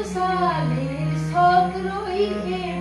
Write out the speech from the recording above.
পঁচাত্তর সালে সতেরোই